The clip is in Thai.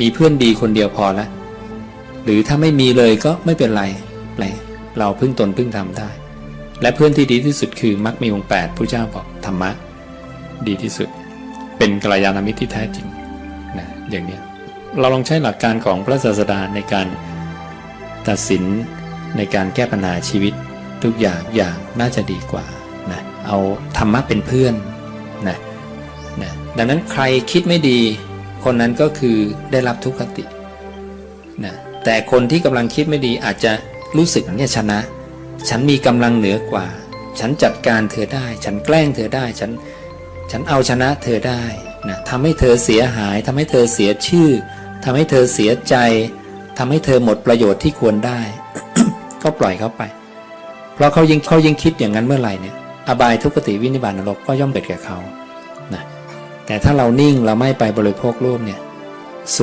มีเพื่อนดีคนเดียวพอละ หรือถ้าไม่มีเลยก็ไม่เป็นไรแปลเราพึ่งตนพึ่งธรรมได้ และเพื่อนที่ดีที่สุดคือมรรคมีองค์แปดพระเจ้าบอกธรรมะ ดีที่สุด เป็นกัลยาณมิตรที่แท้จริงนะอย่างเนี้ยเราลองใช้หลักการของพระศาสดาในการตัดสินในการแก้ปัญหาชีวิตทุกอย่างอย่างน่าจะดีกว่านะเอาธรรมะเป็นเพื่อนนะนะดังนั้นใครคิดไม่ดี คนนั้นก็คือได้รับทุกขตินะแต่คนที่กำลังคิดไม่ดีอาจจะรู้สึกเนี่ยชนะ ฉันมีกำลังเหนือกว่า ฉันจัดการเธอได้ ฉันแกล้งเธอได้ ฉัน ฉันเอาชนะเธอได้นะทำให้เธอเสียหายทำให้เธอเสียชื่อทำให้เธอเสียใจทำให้เธอหมดประโยชน์ที่ควรได้ ก็ปล่อยเขาไป เพราะเขายิ่งเขายิ่งคิดอย่างนั้นเมื่อไหร่เนี่ย อบายทุกขติวินิบาตนรกก็ย่อมเกิดแก่เขา แต่ถ้าเรานิ่งเราไม่ไปบริโภครูปเนี่ยสุข